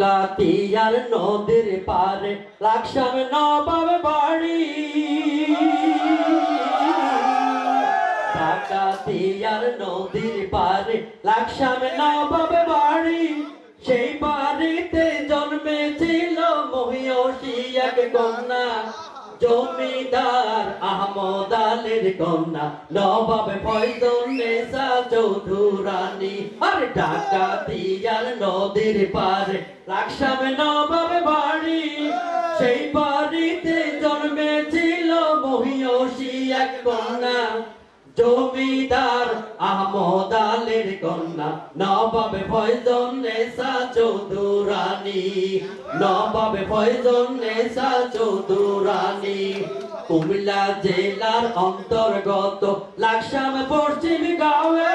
ডাকাতিয়ার নদীর পারে লাকসাম নবাব বাড়ি। ডাকাতিয়ার নদীর পারে লাকসাম নবাব বাড়ি। সেই বাড়িতে জন্মেছিল মহিয়সী এক কন্যা। জমিদার আহমদ আলীর কন্যা, নবাব ফয়জল চৌধুরানী। আর ঢাকা দিয়ার নদীর পারে রাখসাম নবাব বাড়ি। সেই বাড়িতে জন্মেছিল মহিয়সী এক কন্যা। জমিদার আহমদ আলীর কন্যা, নবাবে ফয়জন নেসা চৌধুরানী, নবাবে ফয়জন নেসা চৌধুরানী। কুমিল্লা জেলার অন্তর্গত লাকসাম পশ্চিম গাঁয়ে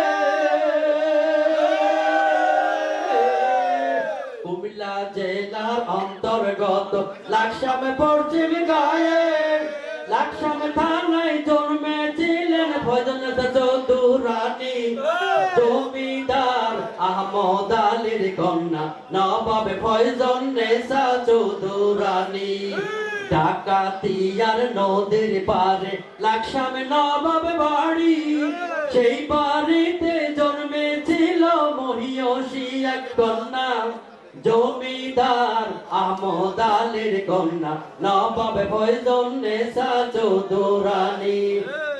কুমিল্লা জেলার অন্তর্গত লাকসাম পশ্চিম গায়ে লাকসাম ভজন চৌধুরানী জমিদার আহমদ আলীর কন্যা, নবাব ফয়জন নেসা চৌধুরানী ডাকাতিয়ার নদীর পারে লাকসামে নবাব বাড়ি, সেই বাড়িতে জন্মেছিল মহিয়সী এক কন্যা। জমিদার আহমদ আলীর কন্যা, নবাব ফয়জন নেসা চৌধুরানী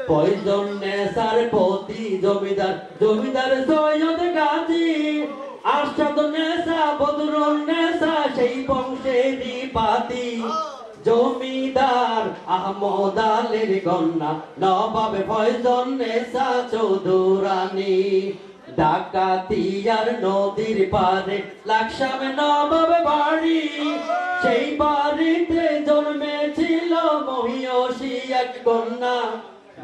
ফয়জন নেসার পতি জমিদার জমিদার সৈয়দ গাজী। আরশাদ নেসা বদরুল নেসা সেই বংশেরই পাতি জমিদার আহমদ আলীর কন্যা, নবাব ফয়জন নেসা চৌধুরানী। ডাকাতিয়ার নদীর পারে লাকসামে নবাব বাড়ি। সেই বাড়িতে জন্মেছিল মহিয়সী এক কন্যা।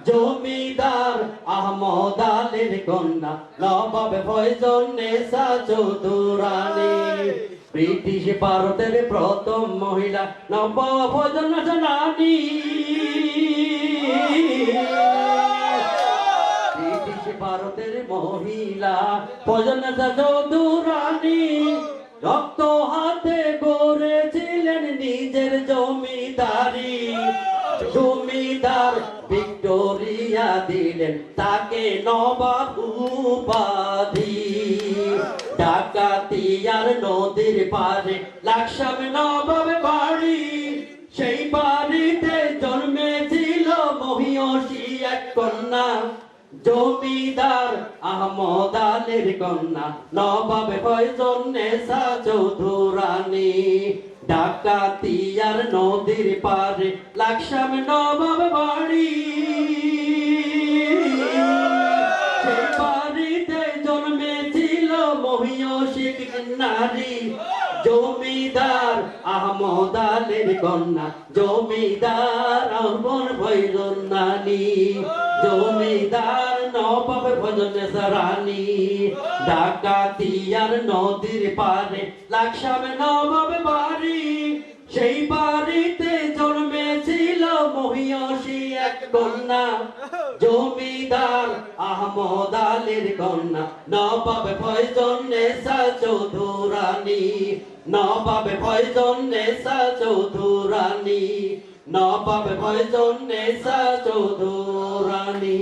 জমিদার আহমদ আলীর কন্যা নবাব ফয়জন নেসা চৌধুরানী। ব্রিটিশ ভারতের প্রথম মহিলা নবাব ফয়জন নানি ব্রিটিশ ভারতের মহিলা প্রজনতা চৌধুরানী রক্ত হাতে গড়েছিলেন নিজের জমিদারি। জমিদার ভিক্টোরিয়া দিলেন তাকে নবাব উপাধি ডাকাতিয়ার নদীর পারে লাকসাম নবাব বাড়ি। সেই বাড়িতে জন্মেছিল মহিয়সী এক কন্যা। জমিদার আহমদ আলীর কন্যা নবাব ফয়জন নেসা চৌধুরানী। ডাকাতিয়ার নদীর পারে লাকসাম নবাব বাড়ি। আহমদ আলীর কন্যা, জমিদার অর্পণ ভৈরন নানি জমিদার নবাব ভজন রানী ডাকাতিয়ার নদীর পারে লাকসাম নবাব বাড়ি, সেই বাড়িতে কন্যা, জমিদার আহমদ আলীর কন্যা, নবাব ফয়জন নেসা চৌধুরানী, নবাব ফয়জন নেসা চৌধুরানী, নবাব ফয়জন চৌধুরানী।